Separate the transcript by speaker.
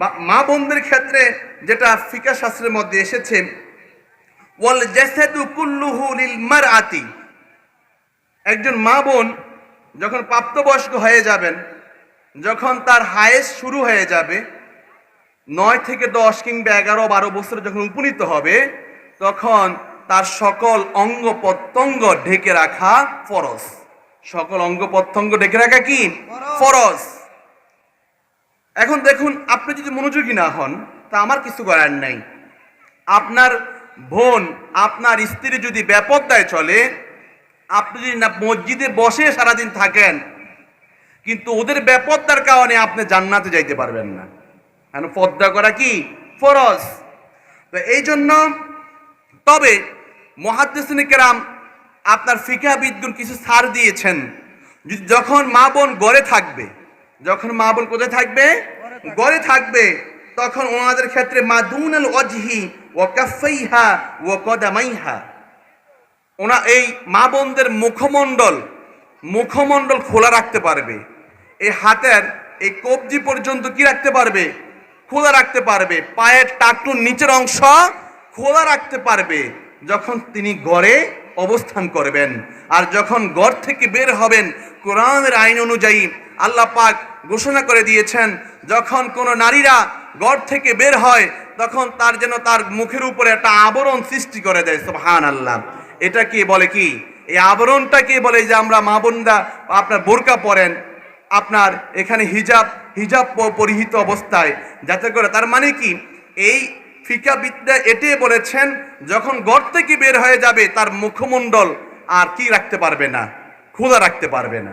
Speaker 1: মা বোনদের ক্ষেত্রে যেটা ফিকা শাস্ত্রের মধ্যে এসেছে ওয়াল জাসাদু কুল্লুহু লিল মারআতি। একজন মা বোন যখন প্রাপ্তবয়স্ক হয়ে যাবেন যখন তার হায়েস শুরু হয়ে যাবে নয় থেকে দশ কিংবা এগারো বারো বছর যখন উপনীত হবে তখন তার সকল অঙ্গ প্রত্যঙ্গ ঢেকে রাখা ফরজ। সকল অঙ্গ প্রত্যঙ্গ ঢেকে রাখা কি? ফরজ। এখন দেখুন, আপনি যদি মনোযোগী না হন, তা আমার কিছু করার নাই। আপনার বোন, আপনার স্ত্রী যদি ব্যাপকতায় চলে, আপনি যদি না মসজিদে বসে সারাদিন থাকেন, কিন্তু ওদের ব্যাপকতার কারণে আপনি জান্নাতে যাইতে পারবেন না। কারণ পদ্মা করা কি? ফরজ। তো এই জন্য তবে মহাদ্দেশিন কেরাম আপনার ফিকা বিদ্যুৎ কিছু ছাড় দিয়েছেন। যখন মা বোন গড়ে থাকবে যখন মা বোন কোথায় থাকবে? গড়ে থাকবে। তখন ওনাদের ক্ষেত্রে মা মাদুনাল অজহি ও কাফাইহা ও কদামাইহা। ওনা এই মা বোনদের মুখমণ্ডল মুখমণ্ডল খোলা রাখতে পারবে। এই হাতের এই কবজি পর্যন্ত কি রাখতে পারবে? খোলা রাখতে পারবে। পায়ের টাকটুর নিচের অংশ খোলা রাখতে পারবে। যখন তিনি গড়ে অবস্থান করবেন, আর যখন গড় থেকে বের হবেন, কোরআনের আইন অনুযায়ী আল্লাহ পাক ঘোষণা করে দিয়েছেন, যখন কোনো নারীরা গড় থেকে বের হয়, তখন তার যেন তার মুখের উপরে একটা আবরণ সৃষ্টি করে দেয় সুবহান আল্লাহ এটা কি বলে কি? এই আবরণটা কি বলে? যে আমরা মা বোনরা আপনার বোরকা পরেন, আপনার এখানে হিজাব হিজাব পরিহিত অবস্থায়, যাতে করে তার মানে কি? এই ফিকা বিদ্যা এটাই বলেছেন, যখন গড় থেকে বের হয়ে যাবে, তার মুখমণ্ডল আর কি রাখতে পারবে না? খোলা রাখতে পারবে না।